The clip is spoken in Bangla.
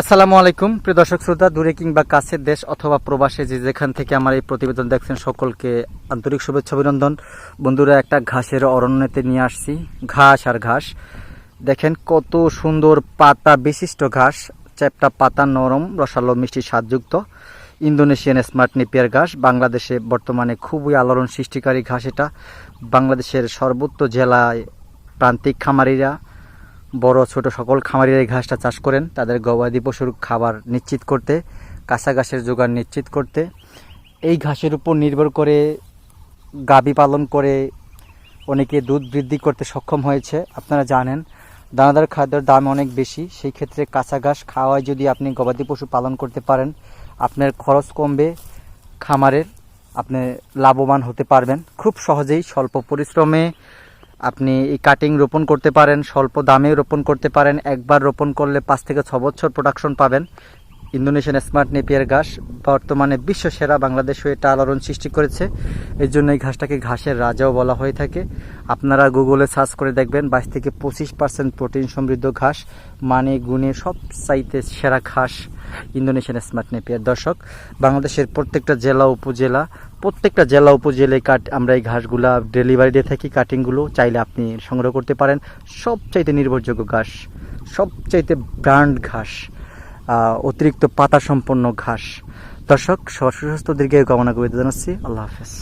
আসসালামু আলাইকুম। প্রিয় দর্শক শ্রোতা, দূরে কিংবা কাছের দেশ অথবা প্রবাসে যে যেখান থেকে আমার এই প্রতিবেদন দেখছেন, সকলকে আন্তরিক শুভেচ্ছা অভিনন্দন। বন্ধুরা, একটা ঘাসের অরণ্যতে নিয়ে আসছি। ঘাস আর ঘাস। দেখেন কত সুন্দর পাতা, বিশিষ্ট ঘাস। চ্যাপটা পাতা নরম, রসালো, মিষ্টি, স্বাদযুক্ত। ইন্দোনেশিয়ান স্মার্ট নেপিয়ার ঘাস। বাংলাদেশে বর্তমানে খুবই আলোড়ন সৃষ্টিকারী ঘাস এটা। বাংলাদেশের সর্বোচ্চ জেলায় প্রান্তিক খামারিরা বড় ছোট সকল খামারিরা এই ঘাসটা চাষ করেন। তাদের গবাদি পশুর খাবার নিশ্চিত করতে, কাঁচা ঘাসের যোগান নিশ্চিত করতে। এই ঘাসের উপর নির্ভর করে গাবি পালন করে অনেকে দুধ বৃদ্ধি করতে সক্ষম হয়েছে, আপনারা জানেন। দানাদার খাদ্যের দাম অনেক বেশি, সেই ক্ষেত্রে কাঁচা ঘাস খাওয়ায় যদি আপনি গবাদি পশু পালন করতে পারেন, আপনার খরচ কমবে, খামারের আপনি লাভবান হতে পারবেন। খুব সহজেই স্বল্প পরিশ্রমে আপনি এই কাটিং রোপণ করতে পারেন, স্বল্প দামে রোপণ করতে পারেন, একবার রোপণ করলে পাঁচ থেকে ছ বছর প্রোডাকশন পাবেন। ইন্দোনেশিয়ান স্মার্ট নেপিয়ার ঘাস বর্তমানে বিশ্ব সেরা বাংলাদেশও এটা আলোড়ন সৃষ্টি করেছে। এর জন্য এই ঘাসটাকে ঘাসের রাজাও বলা হয়ে থাকে। আপনারা গুগলে সার্চ করে দেখবেন, বাইশ থেকে পঁচিশ পার্সেন্ট প্রোটিন সমৃদ্ধ ঘাস মানে গুণে সব চাইতে সেরা ঘাস ইন্দোনেশিয়ান স্মার্ট নেপিয়ার দর্শক, বাংলাদেশের প্রত্যেকটা জেলা, উপজেলা প্রত্যেকটা জেলা উপজেলায় কাট আমরা এই ঘাসগুলা ডেলিভারি দিয়ে থাকি কাটিংগুলো চাইলে আপনি সংগ্রহ করতে পারেন। সবচাইতে নির্ভরযোগ্য ঘাস, সবচাইতে ব্র্যান্ড ঘাস অতিরিক্ত পাতা সম্পন্ন ঘাস। দর্শক সুস্বাস্থ্য, দীর্ঘায়ু কামনা করে জানাচ্ছি। আল্লাহ হাফেজ।